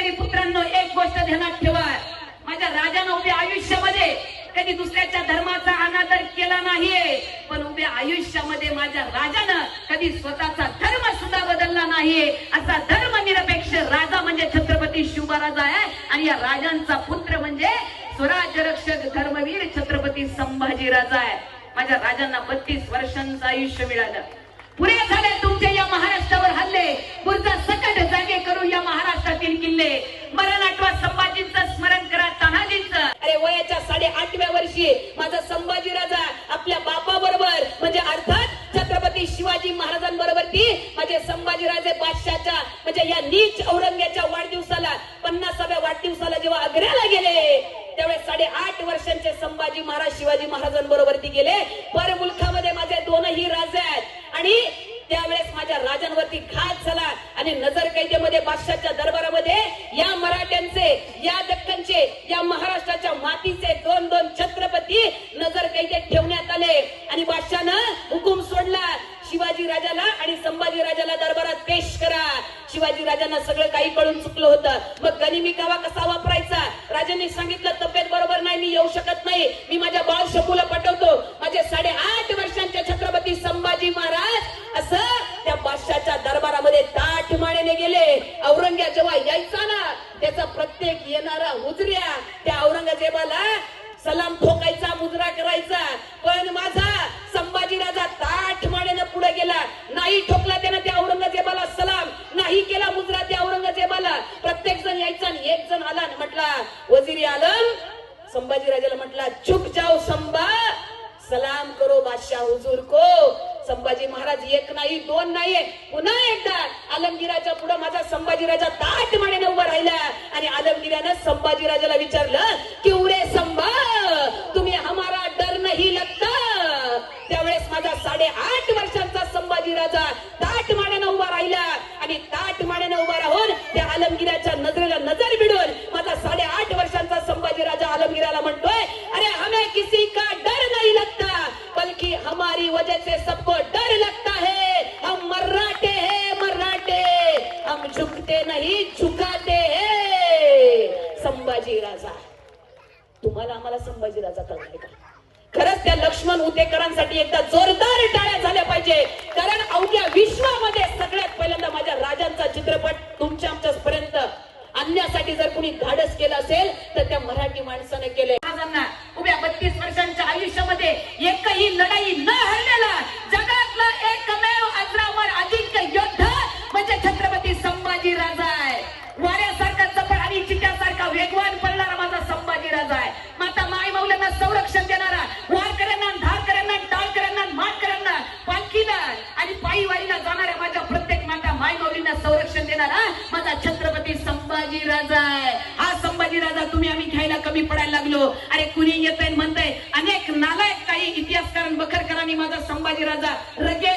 शेतकरी पुत्रांनो एक गोष्ट ध्यानात ठेवा. माझ्या राजानं उभ्या आयुष्यामध्ये कधी दुसऱ्याच्या धर्माचा अनादर केला नाहीये पण उभ्या आयुष्यामध्ये माझ्या राजानं कधी स्वतःचा धर्म सुद्धा बदलला नाहीये. असा धर्म निरपेक्ष राजा म्हणजे छत्रपती शिवराज आहे आणि या राजांचा पुत्र म्हणजे स्वराज्य रक्षक धर्मवीर छत्रपती संभाजी राजा आहे. माझ्या राजांना बत्तीस वर्षांचं आयुष्य मिळालं. पुरे झाले तुमचे या महाराष्ट्रावर हल्ले. पुढचा सकट जागे करू या महाराष्ट्रातील किल्ले. मरण आठवा संभाजींचं स्मरण करा तानाजींच. अरे वयाच्या साडे आठव्या वर्षी माझा संभाजी राजा आपल्या बापा बरोबर म्हणजे अर्थात छत्रपती शिवाजी महाराजांबरोबर ती माझे संभाजीराजे बादशाच्या म्हणजे या नीच औरंग्याच्या वाढदिवसाला पन्नासाव्या वाढदिवसाला जेव्हा आग्र्याला गेले त्यावेळेस साडे आठ वर्षांचे संभाजी महाराज शिवाजी महाराजांबरोबर ती गेले. पर मुलखामध्ये माझे दोनही राजे आहेत. आणि त्यावेळेस माझ्या राजांवरती घात झाला आणि नजर कैदेमध्ये बादशाच्या दरबारामध्ये या मराठ्यांचे या दख्खनचे या महाराष्ट्राच्या मातीचे दोन दोन छत्रपती नजर कैदेत ठेवण्यात आले. आणि बादशानं हुकूम सोडला. शिवाजी राजाला आणि संभाजी राजाला दरबारात पेश करा. शिवाजी राजांना सगळं काही कळून चुकलं होतं. मग गनिमी गावा कसा वापरायचा? राजांनी सांगितलं तब्येत बरोबर नाही मी येऊ शकत नाही. मी माझ्या बाळ शपूला पटवतो माझे साडे ताठ गेले औरंग्या जेव्हा यायचा ना त्याचा प्रत्येक येणारा हुजऱ्या त्या औरंगजेबाला सलाम ठोकायचा मुजरा करायचा. पण माझा संभाजी राजा ताठ मानेनं पुढे गेला. नाही ठोकला त्यानं त्या औरंगजेबाला सलाम. नाही केला मुजरा त्या औरंगजेबाला. प्रत्येक जण यायचा आणि एक जण आला आणि म्हटला वजिरी आलम संभाजी राजाला म्हटला चुप जाओ संभा सलाम करो बादशाह हुजूर को. संभाजी महाराज एक नाही दोन नाही पुन्हा एकदा आलमगिराच्या पुढे माझा संभाजीराजा ताट मानेने उभा राहिला. आणि आलमगिरानं संभाजीराजाला विचारलं की हमारी वजह से सबको डर लगता है। हम मराठे हैं मराठे हम झुकते नहीं झुकाते हैं। संभाजी राजा तुम्हाला आम्हाला संभाजी राजा कळलाय का? खरंच त्या लक्ष्मण उदेकरांसाठी एकदा जोरदार टाळ्या झाल्या पाहिजे. कारण अवघ्या विश्वामध्ये सगळ्यात पहिल्यांदा माझ्या राजांचा चित्रपट तुमच्या आमच्या पर्यंत आणण्यासाठी जर कुणी धाडस केलं असेल तर त्या मराठी माणसाने केले राजांना आयुष्यामध्ये एकही लढाई न हरलेला जगातला एकमेव अजरामर अजिंक्य योद्धा म्हणजे छत्रपती संभाजी राजा आहे. वाऱ्यासारखा चपळ आणि चिट्यासारखा वेगवान पडणारा माझा संभाजी राजा आहे. माता माय मौल्यांना संरक्षण देणारा वारकऱ्यांना धारकऱ्यांना टाळकऱ्यांना माटकऱ्यांना पालखीला आणि पायी वारीला जाणाऱ्या माझ्या प्रत्येक माता माय मौलींना संरक्षण देणारा माझा छत्रपती संभाजी राजा संभाजी तुम्ही आम्ही घ्यायला कमी पडायला लागलो. अरे कुणी येत म्हणताय अनेक नालायक काही इतिहासकारण बखरकरांनी माझा संभाजी राजा रगे